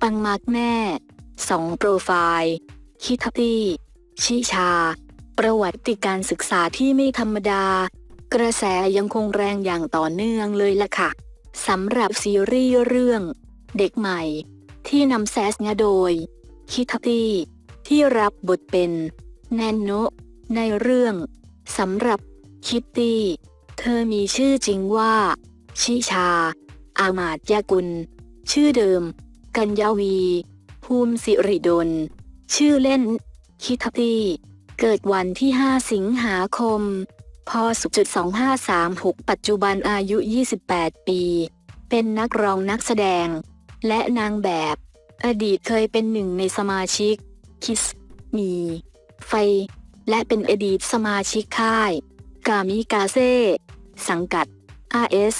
ปังมากแน่สองโปรไฟล์คิทัตตี้ ชิชา ประวัติการศึกษาที่ไม่ธรรมดา กระแสยังคงแรงอย่างต่อเนื่องเลยล่ะค่ะสำหรับซีรีส์เรื่อง เด็กใหม่ ที่นำแซสงาโดย คิทัตตี้ ที่รับบทเป็น แนนโนในเรื่องสำหรับคิตตี้ เธอมีชื่อจริงว่า ชิชา อามาตยากุล ชื่อเดิม กัญญาวี ภูมิสิริดล ชื่อเล่น คิทตตี้เกิดวันที่ 5 สิงหาคม พศ2536 ปัจจุบันอายุ 28 ปี เป็นนักร้องนักแสดง และนางแบบ อดีตเคยเป็นหนึ่งในสมาชิก คิส มี ไฟ และเป็นอดีตสมาชิกค่าย กามิกาเซ่ สังกัด RS